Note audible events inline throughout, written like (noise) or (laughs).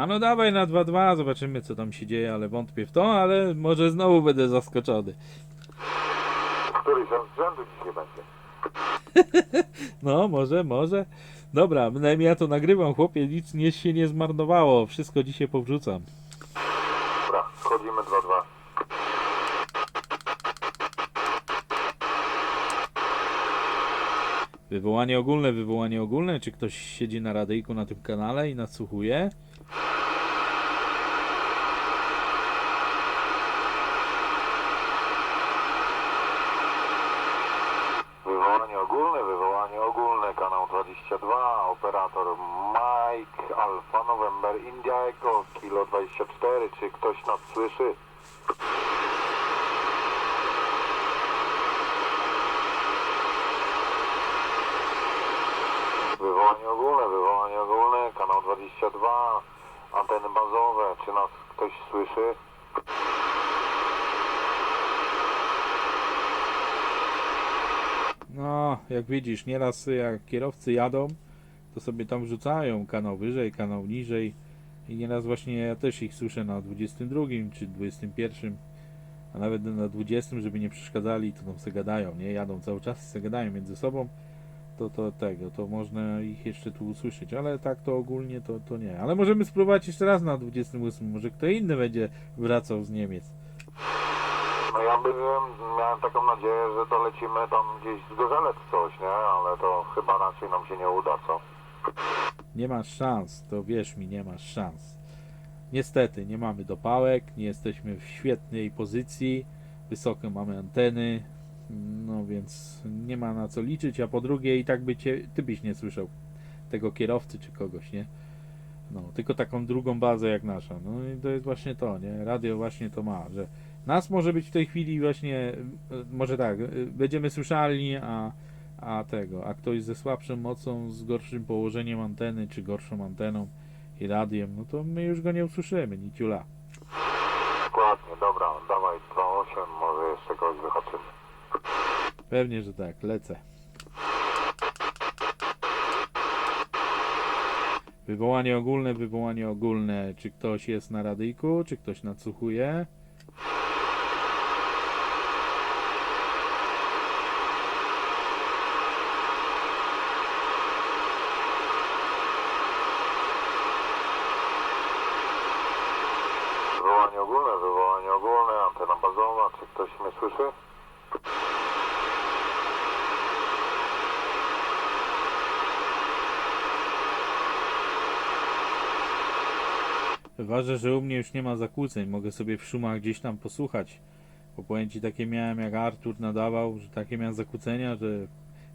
A no dawaj na 2-2, zobaczymy co tam się dzieje, ale wątpię w to, ale może znowu będę zaskoczony. Któryś z rzędu dzisiaj będzie. (laughs) No, może, może. Dobra, bynajmniej ja to nagrywam, chłopie, nic nie, się nie zmarnowało, wszystko dzisiaj powrzucam. Dobra, wchodzimy 2-2. Wywołanie ogólne, wywołanie ogólne, czy ktoś siedzi na radyjku na tym kanale i nadsłuchuje? Wywołanie ogólne, wywołanie ogólne, kanał 22, operator Mike, Alfa November, India Echo, Kilo 24, czy ktoś nas słyszy? Wywołanie ogólne, wywołanie ogólne, kanał 22, anteny bazowe, czy nas ktoś słyszy? No, jak widzisz, nieraz jak kierowcy jadą, to sobie tam wrzucają kanał wyżej, kanał niżej i nieraz właśnie ja też ich słyszę na 22 czy 21, a nawet na 20, żeby nie przeszkadzali, to tam se gadają, nie? Jadą cały czas, se gadają między sobą, to, to tego, to można ich jeszcze tu usłyszeć, ale tak to ogólnie to, to nie. Ale możemy spróbować jeszcze raz na 28, może kto inny będzie wracał z Niemiec. No ja byłem, miałem taką nadzieję, że to lecimy tam gdzieś z Gorzelec coś, nie? Ale to chyba raczej nam się nie uda, co? Nie masz szans, to wierz mi, nie masz szans. Niestety, nie mamy dopałek, nie jesteśmy w świetnej pozycji, wysokie mamy anteny, no więc nie ma na co liczyć, a po drugie i tak by cię, ty byś nie słyszał tego kierowcy czy kogoś, nie? No, tylko taką drugą bazę jak nasza. No i to jest właśnie to, nie? Radio właśnie to ma, że nas może być w tej chwili właśnie, e, może tak, e, będziemy słyszalni, a, a tego, a ktoś ze słabszą mocą, z gorszym położeniem anteny, czy gorszą anteną i radiem, no to my już go nie usłyszymy, niciula. Dokładnie, dobra, dawaj 2-8, może jeszcze kogoś wyhaczymy. Pewnie, że tak, lecę. Wywołanie ogólne, wywołanie ogólne. Czy ktoś jest na radyjku, czy ktoś nadsłuchuje? Wywołanie ogólne, wywołanie ogólne, antena bazowa, czy ktoś mnie słyszy? Ważne, że u mnie już nie ma zakłóceń. Mogę sobie w szumach gdzieś tam posłuchać. Bo powiem ci, takie miałem jak Artur nadawał, że takie miałem zakłócenia, że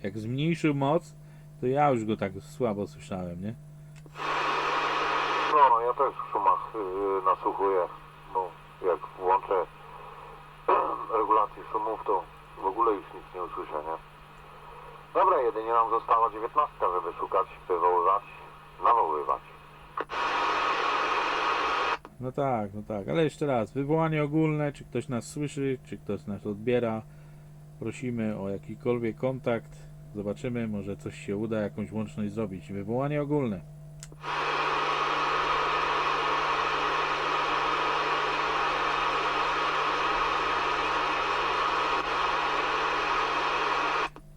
jak zmniejszył moc, to ja już go tak słabo słyszałem, nie? No, ja też w szumach yy, nasłuchuję, bo jak włączę regulację szumów, to w ogóle już nic nie usłyszę, nie? Dobra, jedynie nam została dziewiętnastka, żeby szukać, wywoływać, nawoływać. No tak, no tak, ale jeszcze raz, wywołanie ogólne, czy ktoś nas słyszy, czy ktoś nas odbiera. Prosimy o jakikolwiek kontakt. Zobaczymy, może coś się uda, jakąś łączność zrobić. Wywołanie ogólne.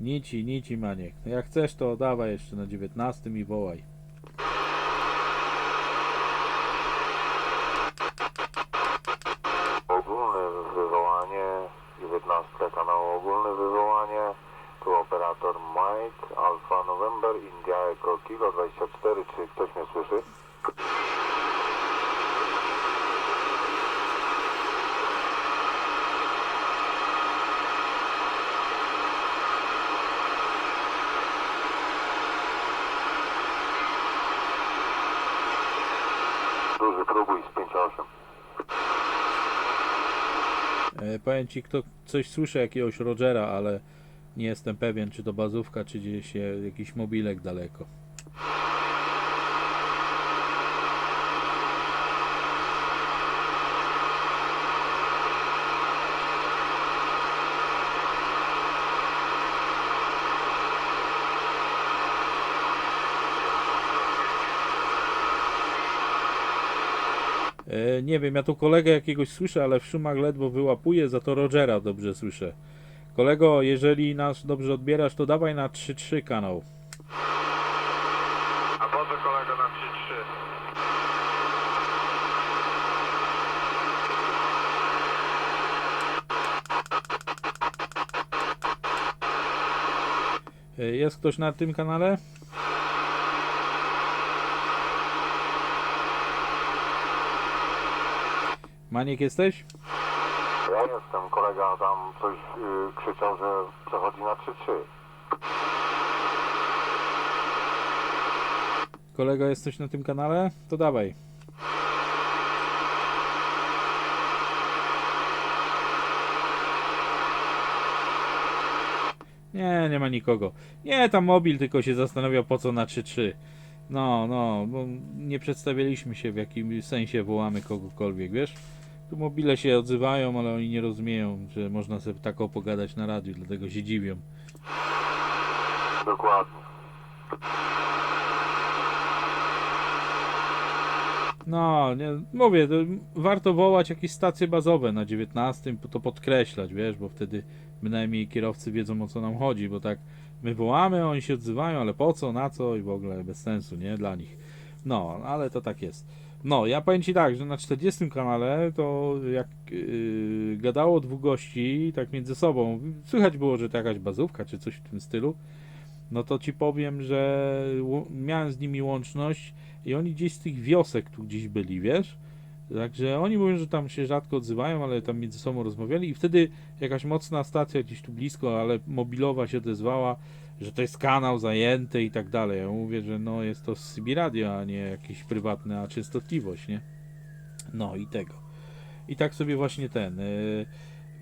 Nici, nici maniek. No jak chcesz, to dawaj jeszcze na 19 i wołaj. Ogólne wywołanie, 19 kanał ogólne wywołanie, tu operator Mike, Alfa November, India Echo Kilo 24, czy ktoś mnie słyszy? Duży próbuj z 5-8. E, powiem ci, kto coś słyszy jakiegoś Rogera, ale nie jestem pewien, czy to bazówka, czy gdzieś jakiś mobilek daleko. Nie wiem, ja tu kolegę jakiegoś słyszę, ale w szumach ledwo wyłapuję, za to Rogera dobrze słyszę. Kolego, jeżeli nas dobrze odbierasz, to dawaj na 3-3 kanał. A kolego na 3-3? E, jest ktoś na tym kanale? Maniek jesteś? Ja jestem, kolega tam coś yy, krzyczał, że przechodzi na 3-3. Kolego, jesteś na tym kanale? To dawaj. Nie, nie ma nikogo. Nie, tam mobil tylko się zastanawia po co na 3-3. No, no, bo nie przedstawialiśmy się w jakim sensie wołamy kogokolwiek, wiesz? Tu mobile się odzywają, ale oni nie rozumieją, że można sobie tak opogadać na radiu, dlatego się dziwią. Dokładnie. No, nie, mówię, to warto wołać jakieś stacje bazowe na 19, to podkreślać, wiesz, bo wtedy bynajmniej kierowcy wiedzą o co nam chodzi, bo tak my wołamy, oni się odzywają, ale po co, na co i w ogóle bez sensu, nie, dla nich. No, ale to tak jest. No, ja powiem Ci tak, że na 40 kanale to jak yy, gadało dwóch gości, tak między sobą, słychać było, że to jakaś bazówka czy coś w tym stylu, no to Ci powiem, że miałem z nimi łączność i oni gdzieś z tych wiosek tu gdzieś byli, wiesz? Także oni mówią, że tam się rzadko odzywają, ale tam między sobą rozmawiali i wtedy jakaś mocna stacja gdzieś tu blisko, ale mobilowa się odezwała, że to jest kanał zajęty i tak dalej. Ja mówię, że no jest to CB Radio, a nie jakieś prywatna częstotliwość, nie? No i tego. I tak sobie właśnie ten. Yy,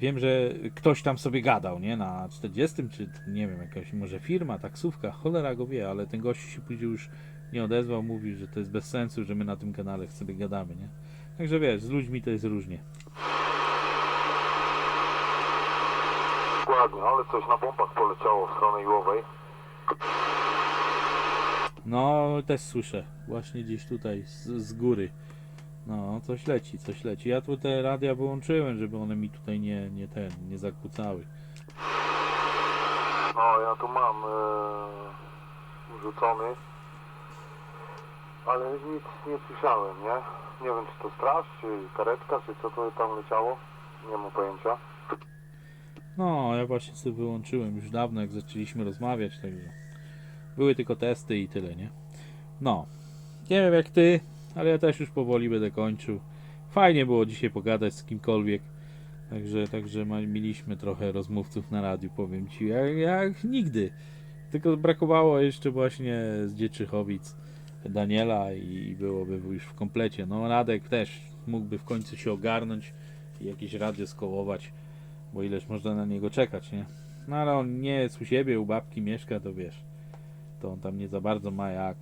wiem, że ktoś tam sobie gadał, nie? Na 40, czy nie wiem, jakaś może firma, taksówka, cholera go wie, ale ten gość się później już nie odezwał, mówi, że to jest bez sensu, że my na tym kanale sobie gadamy, nie? Także wiesz, z ludźmi to jest różnie. Dokładnie, ale coś na pompach poleciało w stronę Iłowej. No, też słyszę, właśnie gdzieś tutaj z, z góry. No, coś leci, coś leci. Ja tu te radia wyłączyłem, żeby one mi tutaj nie, nie ten, nie zakłócały. No, ja tu mam yy, rzucony. Ale nic nie słyszałem, nie? Nie wiem, czy to straż, czy karetka, czy co to tam leciało. Nie mam pojęcia. No, ja właśnie sobie wyłączyłem już dawno, jak zaczęliśmy rozmawiać, także były tylko testy i tyle, nie? No, nie wiem jak ty, ale ja też już powoli będę kończył. Fajnie było dzisiaj pogadać z kimkolwiek, także, także mieliśmy trochę rozmówców na radiu, powiem ci, jak, jak nigdy. Tylko brakowało jeszcze właśnie z Dzieczychowic Daniela i byłoby już w komplecie. No, Radek też mógłby w końcu się ogarnąć i jakieś radio skołować bo ileż można na niego czekać, nie? No ale on nie jest u siebie, u babki mieszka, to wiesz, to on tam nie za bardzo ma jak.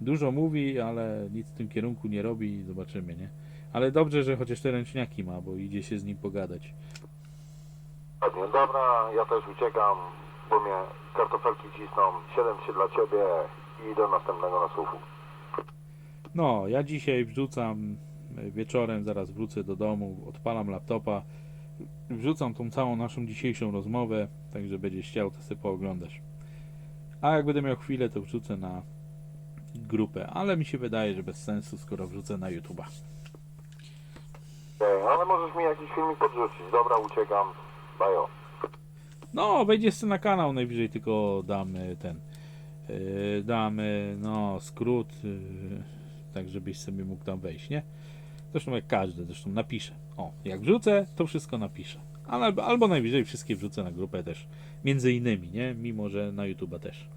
Dużo mówi, ale nic w tym kierunku nie robi i zobaczymy, nie? Ale dobrze, że chociaż te ręczniaki ma, bo idzie się z nim pogadać. Ładnie, dobra, ja też uciekam, bo mnie kartofelki cisną. 7-3 dla ciebie i do następnego nasłuchu. No, ja dzisiaj wrzucam e, wieczorem, zaraz wrócę do domu, odpalam laptopa, wrzucam tą całą naszą dzisiejszą rozmowę, także będziesz chciał, to sobie pooglądasz. A jak będę miał chwilę, to wrzucę na grupę, ale mi się wydaje, że bez sensu, skoro wrzucę na YouTube'a. Okej, ale możesz mi jakiś filmik podrzucić. Dobra, uciekam. Bajo. No, wejdziesz sobie na kanał, najwyżej tylko damy ten, yy, damy, no, skrót, yy, tak żebyś sobie mógł tam wejść, nie? Zresztą jak każdy, zresztą napiszę. O, jak wrzucę, to wszystko napiszę. Ale, albo najwyżej wszystkie wrzucę na grupę też, między innymi, nie? Mimo, że na YouTube'a też.